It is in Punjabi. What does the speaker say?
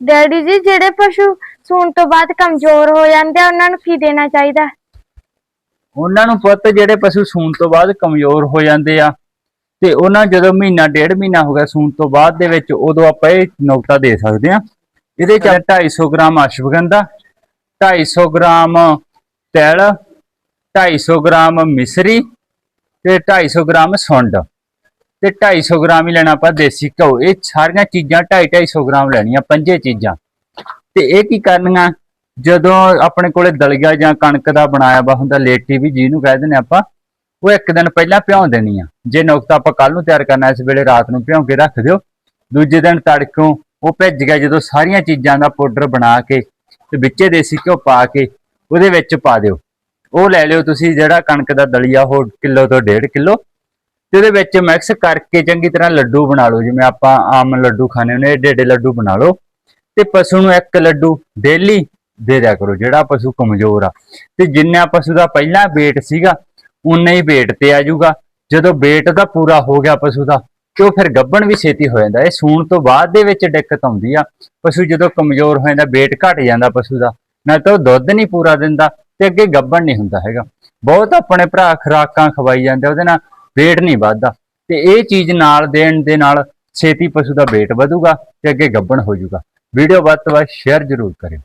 ਡੈਡੀ ਜੀ ਜਿਹੜੇ ਪਸ਼ੂ ਸੂਣ ਤੋਂ ਬਾਅਦ ਕਮਜ਼ੋਰ ਹੋ ਜਾਂਦੇ ਆ ਉਹਨਾਂ ਨੂੰ ਕੀ ਦੇਣਾ ਚਾਹੀਦਾ? ਉਹਨਾਂ ਨੂੰ ਪੁੱਤ ਜਿਹੜੇ ਪਸ਼ੂ ਸੂਣ ਤੋਂ ਬਾਅਦ ਕਮਜ਼ੋਰ ਹੋ ਜਾਂਦੇ ਆ ਤੇ ਉਹਨਾਂ ਜਦੋਂ ਮਹੀਨਾ ਡੇਢ ਮਹੀਨਾ ਹੋ ਗਿਆ ਸੂਣ ਤੋਂ ਬਾਅਦ ਦੇ ਵਿੱਚ ਉਦੋਂ ਆਪਾਂ ਇਹ ਨੁਕਤਾ ਦੇ ਸਕਦੇ ਆ। ਇਹਦੇ ਚ 250 ਗ੍ਰਾਮ ਅਸ਼ਵਗੰਧਾ 250 ਗ੍ਰਾਮ ਤਿਲ 250 ਗ੍ਰਾਮ ਮਿਸਰੀ ਤੇ 250 ਗ੍ਰਾਮ ਸੁੰਡ। ਤੇ 250 ਗ੍ਰਾਮ ਹੀ ਲੈਣਾ ਆਪਾਂ ਦੇਸੀ ਘਿਓ। ਇਹ ਸਾਰੀਆਂ ਚੀਜ਼ਾਂ 250 250 ਗ੍ਰਾਮ ਲੈਣੀਆਂ, ਪੰਜੇ ਚੀਜ਼ਾਂ। ਤੇ ਇਹ ਕੀ ਕਰਨੀਆਂ? ਜਦੋਂ ਆਪਣੇ ਕੋਲੇ ਦਲੀਆ ਜਾਂ ਕਣਕ ਦਾ ਬਣਾਇਆ ਵਾ ਹੁੰਦਾ, ਲੇਟੀ ਵੀ ਜਿਹਨੂੰ ਕਹਿ ਦਿੰਦੇ ਆਪਾਂ, ਉਹ ਇੱਕ ਦਿਨ ਪਹਿਲਾਂ ਭਿਉਂ ਦੇਣੀ ਆ ਜੇ ਨੁਕਤਾ ਆਪਾਂ ਕੱਲ ਨੂੰ ਤਿਆਰ ਕਰਨਾ, ਇਸ ਵੇਲੇ ਰਾਤ ਨੂੰ ਭਿਉਂ ਕੇ ਰੱਖ ਦਿਓ। ਦੂਜੇ ਦਿਨ ਤੜਕੋਂ ਉਹ ਭਿੱਜ ਗਿਆ, ਜਦੋਂ ਸਾਰੀਆਂ ਚੀਜ਼ਾਂ ਦਾ ਪਾਊਡਰ ਬਣਾ ਕੇ ਤੇ ਵਿੱਚੇ ਦੇਸੀ ਘਿਓ ਪਾ ਕੇ ਉਹਦੇ ਵਿੱਚ ਪਾ ਦਿਓ। ਉਹ ਲੈ ਲਿਓ ਤੁਸੀਂ ਜਿਹੜਾ ਕਣਕ ਦਾ ਦਲੀਆ, ਉਹ ਕਿਲੋ ਤੋਂ 1.5 ਕਿਲੋ। ਤੇ ਉਹਦੇ ਵਿੱਚ ਮਿਕਸ ਕਰਕੇ ਚੰਗੀ ਤਰ੍ਹਾਂ ਲੱਡੂ ਬਣਾ ਲਓ, ਜਿਵੇਂ ਆਪਾਂ ਆਮ ਲੱਡੂ ਖਾਣੇ ਹੁੰਦੇ ਏਡੇ ਏਡੇ ਲੱਡੂ ਬਣਾ ਲਓ। ਤੇ ਪਸ਼ੂ ਨੂੰ ਇੱਕ ਲੱਡੂ ਡੇਲੀ ਦੇ ਦਿਆ ਕਰੋ, ਜਿਹੜਾ ਪਸ਼ੂ ਕਮਜ਼ੋਰ ਆ। ਤੇ ਜਿੰਨਾ ਪਸ਼ੂ ਦਾ ਪਹਿਲਾਂ weight ਸੀਗਾ ਉਨਾ ਹੀ weight ਤੇ ਆ ਜਾਊਗਾ। ਜਦੋਂ weight ਦਾ ਪੂਰਾ ਹੋ ਗਿਆ ਪਸ਼ੂ ਦਾ, ਤੇ ਉਹ ਫਿਰ ਗੱਭਣ ਵੀ ਛੇਤੀ ਹੋ ਜਾਂਦਾ। ਇਹ ਸੂਣ ਤੋਂ ਬਾਅਦ ਦੇ ਵਿੱਚ ਦਿੱਕਤ ਆਉਂਦੀ ਆ। ਪਸ਼ੂ ਜਦੋਂ ਕਮਜ਼ੋਰ ਹੋ ਜਾਂਦਾ, weight ਘਟ ਜਾਂਦਾ ਪਸ਼ੂ ਦਾ, ਨਾ ਤਾਂ ਉਹ ਦੁੱਧ ਨਹੀਂ ਪੂਰਾ ਦਿੰਦਾ ਤੇ ਅੱਗੇ ਗੱਭਣ ਨਹੀਂ ਹੁੰਦਾ ਹੈਗਾ। ਬਹੁਤ ਆਪਣੇ ਭਰਾ ਖੁਰਾਕਾਂ ਖਵਾਈ ਜਾਂਦੇ ਉਹਦੇ ਨਾਲ weight ਨਹੀਂ ਵੱਧਦਾ। ਤੇ ਇਹ ਚੀਜ਼ ਨਾਲ ਦੇਣ ਦੇ ਨਾਲ ਛੇਤੀ ਪਸ਼ੂ ਦਾ weight ਵਧੂਗਾ ਤੇ ਅੱਗੇ ਗੱਬਣ ਹੋ ਜਾਊਗਾ। ਵੀਡੀਓ ਵੱਧ ਤੋਂ ਵੱਧ ਸ਼ੇਅਰ ਜ਼ਰੂਰ ਕਰਿਓ।